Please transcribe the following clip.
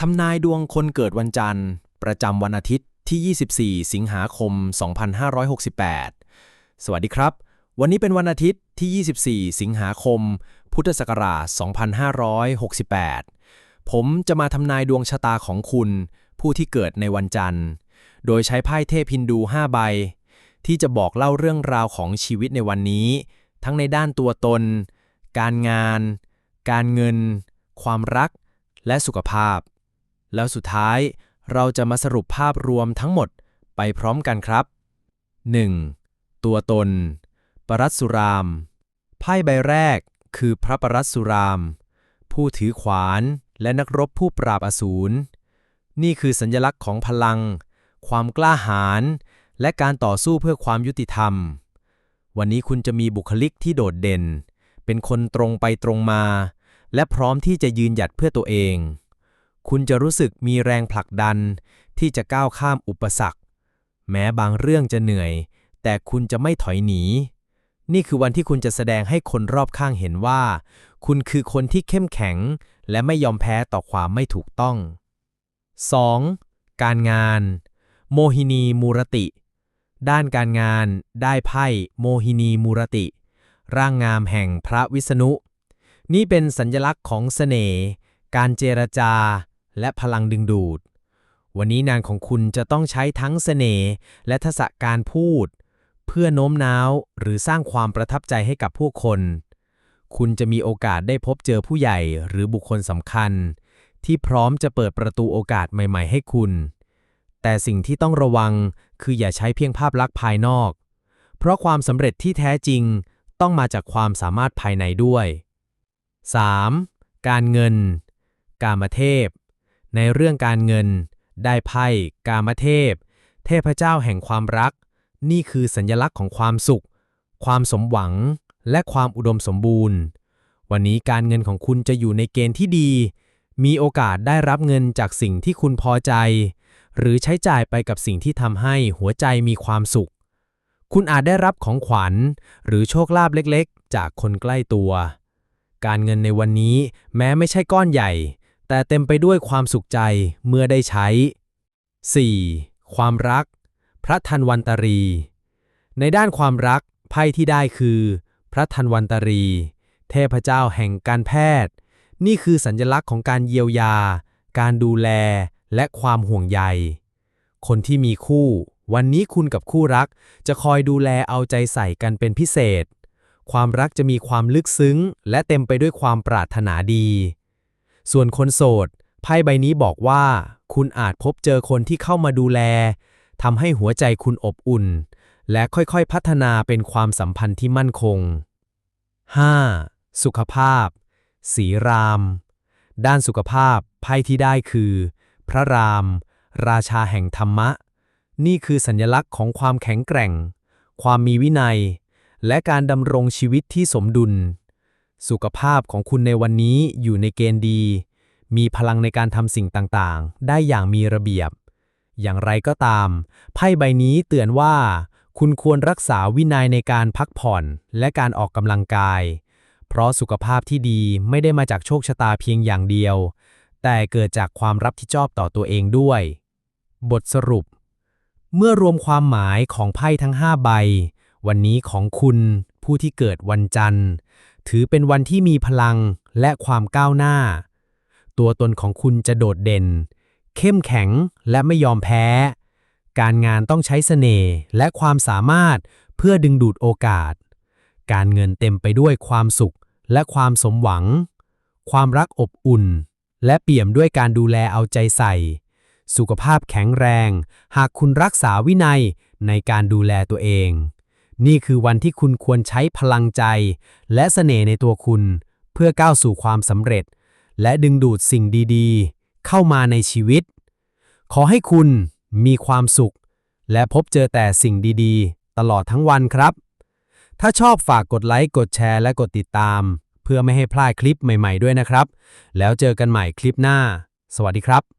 ทำนายดวงคนเกิดวันจันทร์ ประจำวันอาทิตย์ที่ 24 สิงหาคม 2568 สวัสดีครับ วันนี้เป็นวันอาทิตย์ที่ 24 สิงหาคม พุทธศักราช 2568 ผมจะมาทำนายดวงชะตาของคุณ ผู้ที่เกิดในวันจันทร์ โดยใช้ไพ่เทพฮินดู 5 ใบ ที่จะบอกเล่าเรื่องราวของชีวิตในวันนี้ ทั้งในด้านตัวตน การงาน การเงิน ความรัก และสุขภาพ แล้วสุดท้ายเราจะมาสรุปภาพรวมทั้งหมดไปพร้อมกันครับ 1. ตัวตน ปรัตสุราม ไพ่ใบแรกคือพระปรัตสุราม ผู้ถือขวานและนักรบผู้ปราบอสูร นี่คือสัญลักษณ์ของพลัง ความกล้าหาญและการต่อสู้เพื่อความยุติธรรม วันนี้คุณจะมีบุคลิกที่โดดเด่น เป็นคนตรงไปตรงมา และพร้อมที่จะยืนหยัดเพื่อตัวเอง คุณจะรู้สึกมีแรงผลักดัน ที่จะก้าวข้ามอุปสรรค แม้บางเรื่องจะเหนื่อย แต่คุณจะไม่ถอยหนี นี่คือวันที่คุณจะแสดงให้คนรอบข้างเห็นว่า คุณคือคนที่เข้มแข็ง และไม่ยอมแพ้ต่อความไม่ถูกต้อง 2. การงาน โมหินีมูรติ ด้านการงาน ได้ไพ่โมหินีมูรติ ร่างงามแห่งพระวิษณุ นี่เป็นสัญลักษณ์ของเสน่ห์ การเจรจา และพลังดึงดูด วันนี้นานของคุณจะต้องใช้ทั้งเสน่ห์และทักษะการพูด เพื่อโน้มน้าวหรือสร้างความประทับใจให้กับผู้คน คุณจะมีโอกาสได้พบเจอผู้ใหญ่หรือบุคคลสำคัญ ที่พร้อมจะเปิดประตูโอกาสใหม่ ๆ ให้คุณ แต่สิ่งที่ต้องระวังคืออย่าใช้เพียงภาพลักษณ์ภายนอก เพราะความสำเร็จที่แท้จริงต้องมาจากความสามารถภายในด้วย 3. การเงิน กามเทพ ในเรื่องการเงิน ได้ไพ่กามเทพ เทพเจ้าแห่งความรัก นี่คือสัญลักษณ์ของความสุข ความสมหวัง และความอุดมสมบูรณ์ วันนี้การเงินของคุณจะอยู่ในเกณฑ์ที่ดี มีโอกาสได้รับเงินจากสิ่งที่คุณพอใจ หรือใช้จ่ายไปกับสิ่งที่ทำให้หัวใจมีความสุข คุณอาจได้รับของขวัญ หรือโชคลาภเล็กๆ จากคนใกล้ตัว การเงินในวันนี้แม้ไม่ใช่ก้อนใหญ่ แต่เต็มไปด้วยความสุขใจเมื่อได้ใช้ 4. ความรัก พระธันวันตรี ในด้านความรักไพ่ที่ได้คือ พระธันวันตรี เทพเจ้าแห่งการแพทย์ นี่คือสัญลักษณ์ของการเยียวยา การดูแล และความห่วงใย คนที่มีคู่ วันนี้คุณกับคู่รัก จะคอยดูแลเอาใจใส่กันเป็นพิเศษ ความรักจะมีความลึกซึ้ง และเต็มไปด้วยความปรารถนาดี ส่วนคนโสดไพ่ใบนี้บอกว่า คุณอาจพบเจอคนที่เข้ามาดูแลทำให้หัวใจคุณอบอุ่น และค่อยๆพัฒนาเป็นความสัมพันธ์ที่มั่นคง 5. สุขภาพ สีราม ด้านสุขภาพไพ่ที่ได้คือ พระราม ราชาแห่งธรรมะ นี่คือสัญลักษณ์ของความแข็งแกร่ง ความมีวินัย และการดำรงชีวิตที่สมดุล สุขภาพของคุณในวันนี้อยู่ในเกณฑ์ดี มีพลังในการทำสิ่งต่างๆ ได้อย่างมีระเบียบ อย่างไรก็ตาม ไพ่ใบนี้เตือนว่า คุณควรรักษาวินัยในการพักผ่อนและการออกกำลังกาย เพราะสุขภาพที่ดีไม่ได้มาจากโชคชะตาเพียงอย่างเดียว แต่เกิดจากความรับผิดชอบต่อตัวเองด้วย บทสรุป เมื่อรวมความหมายของไพ่ทั้ง 5 ใบ วันนี้ของคุณผู้ที่เกิดวันจันทร์ ถือเป็นวันที่มีพลังและความก้าวหน้า ตัวตนของคุณจะโดดเด่น เข้มแข็งและไม่ยอมแพ้ การงานต้องใช้เสน่ห์และความสามารถเพื่อดึงดูดโอกาส การเงินเต็มไปด้วยความสุขและความสมหวัง ความรักอบอุ่น และเปี่ยมด้วยการดูแลเอาใจใส่ สุขภาพแข็งแรง หากคุณรักษาวินัยในการดูแลตัวเอง นี่คือวันที่คุณควรใช้พลังใจ และเสน่ห์ในตัวคุณ เพื่อก้าวสู่ความสำเร็จ และดึงดูดสิ่งดีๆ เข้ามาในชีวิต ขอให้คุณมีความสุข และพบเจอแต่สิ่งดีๆ ตลอดทั้งวันครับ ถ้าชอบฝากกดไลค์กดแชร์และกดติดตาม เพื่อไม่ให้พลาดคลิปใหม่ๆด้วยนะครับ แล้วเจอกันใหม่คลิปหน้า สวัสดีครับ